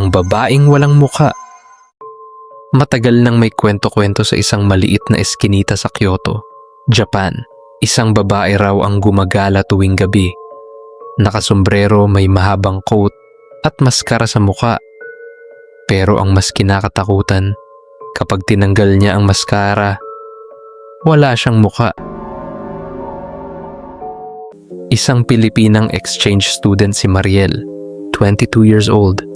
Ang babaeng walang muka. Matagal nang may kwento-kwento sa isang maliit na eskinita sa Kyoto, Japan. Isang babae raw ang gumagala tuwing gabi. Nakasombrero, may mahabang coat at maskara sa muka. Pero ang mas kinakatakutan, kapag tinanggal niya ang maskara, wala siyang muka. Isang Pilipinang exchange student si Mariel, 22 years old,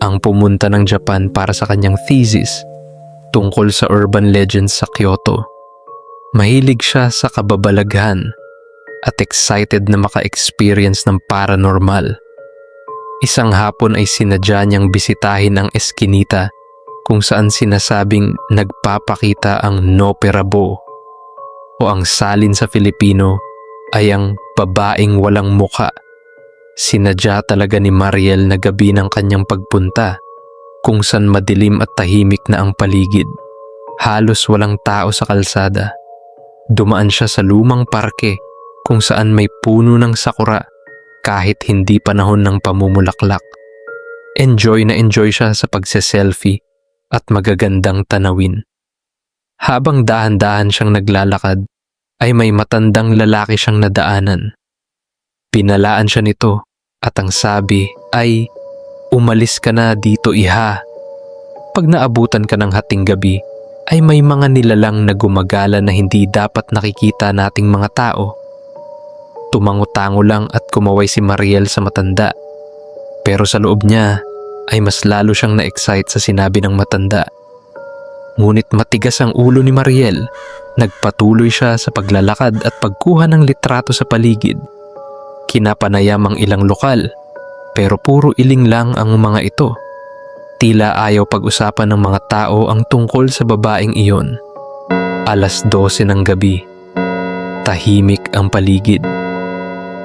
ang pumunta ng Japan para sa kanyang thesis tungkol sa urban legends sa Kyoto. Mahilig siya sa kababalaghan at excited na maka-experience ng paranormal. Isang hapon ay sinadya niyang bisitahin ang eskinita kung saan sinasabing nagpapakita ang Noperabo o ang salin sa Filipino ay ang babaeng walang muka. Sinadya talaga ni Mariel na gabi ng kanyang pagpunta kung saan madilim at tahimik na ang paligid. Halos walang tao sa kalsada. Dumaan siya sa lumang parke kung saan may puno ng sakura kahit hindi panahon ng pamumulaklak. Enjoy na enjoy siya sa pagse-selfie at magagandang tanawin. Habang dahan-dahan siyang naglalakad, ay may matandang lalaki siyang nadaanan. Pinalaan siya nito at ang sabi ay, Umalis ka na dito iha. Pag naabutan ka ng hating gabi, ay may mga nilalang na gumagala na hindi dapat nakikita nating mga tao. Tumango-tango lang at kumaway si Mariel sa matanda. Pero sa loob niya ay mas lalo siyang na-excite sa sinabi ng matanda. Ngunit matigas ang ulo ni Mariel. Nagpatuloy siya sa paglalakad at pagkuha ng litrato sa paligid. Kinapanayam ang ilang lokal, pero puro iling lang ang mga ito. Tila ayaw pag-usapan ng mga tao ang tungkol sa babaeng iyon. Alas 12 ng gabi. Tahimik ang paligid.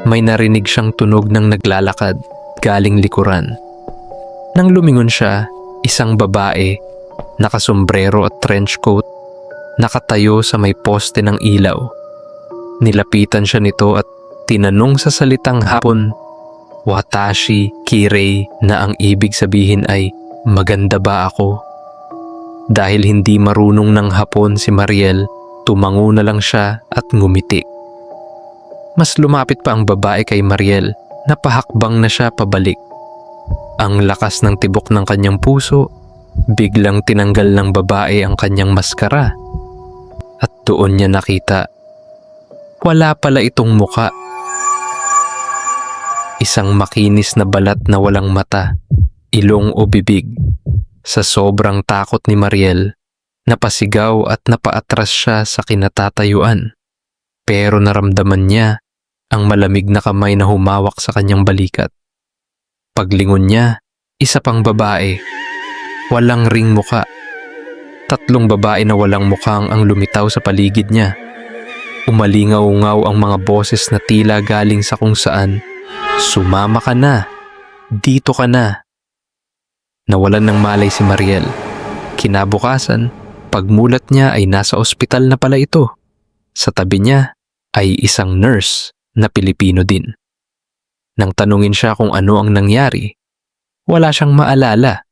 May narinig siyang tunog ng naglalakad galing likuran. Nang lumingon siya, isang babae, nakasombrero at trench coat, nakatayo sa may poste ng ilaw. Nilapitan siya nito at tinanong sa salitang hapon, Watashi Kirei na ang ibig sabihin ay maganda ba ako? Dahil hindi marunong ng hapon si Mariel, tumango na lang siya at ngumiti. Mas lumapit pa ang babae kay Mariel, napahakbang na siya pabalik. Ang lakas ng tibok ng kanyang puso, biglang tinanggal ng babae ang kanyang maskara. At doon niya nakita, wala pala itong muka. Isang makinis na balat na walang mata, ilong o bibig. Sa sobrang takot ni Mariel, napasigaw at napaatras siya sa kinatatayuan. Pero naramdaman niya ang malamig na kamay na humawak sa kanyang balikat. Paglingon niya, isa pang babae. Walang ring muka. Tatlong babae na walang mukhang ang lumitaw sa paligid niya. Umalingaw-ngaw ang mga boses na tila galing sa kung saan Sumama ka na. Dito ka na. Nawalan ng malay si Mariel. Kinabukasan, pagmulat niya ay nasa ospital na pala ito. Sa tabi niya ay isang nurse na Pilipino din. Nang tanungin siya kung ano ang nangyari, wala siyang maalala.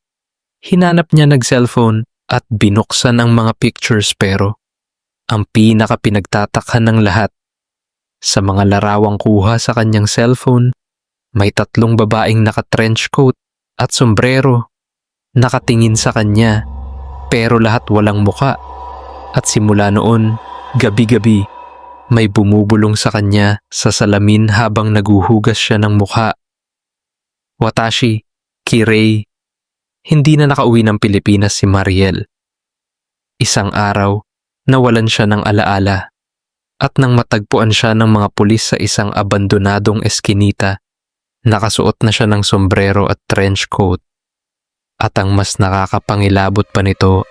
Hinanap niya nag-cellphone at binuksan ang mga pictures pero ang pinaka pinagtatakhan ng lahat sa mga larawang kuha sa kanyang cellphone may tatlong babaeng naka-trench coat at sombrero. Nakatingin sa kanya pero lahat walang muka. At simula noon, gabi-gabi, may bumubulong sa kanya sa salamin habang naguhugas siya ng mukha. Watashi, Kirei, hindi na nakauwi ng Pilipinas si Mariel. Isang araw, nawalan siya ng alaala at nang matagpuan siya ng mga pulis sa isang abandonadong eskinita, Nakasuot na siya ng sombrero at trench coat. At ang mas nakakapangilabot pa nito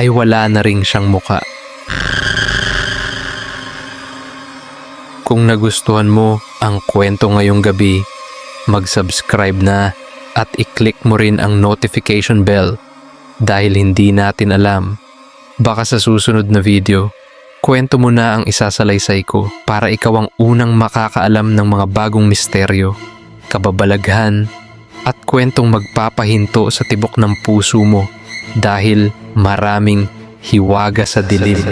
ay wala na ring siyang muka. Kung nagustuhan mo ang kwento ngayong gabi, mag-subscribe na at i-click mo rin ang notification bell dahil hindi natin alam. Baka sa susunod na video, Kwento mo na ang isasalaysay ko para ikaw ang unang makakaalam ng mga bagong misteryo, kababalaghan, at kwentong magpapahinto sa tibok ng puso mo dahil maraming hiwaga sa dilim.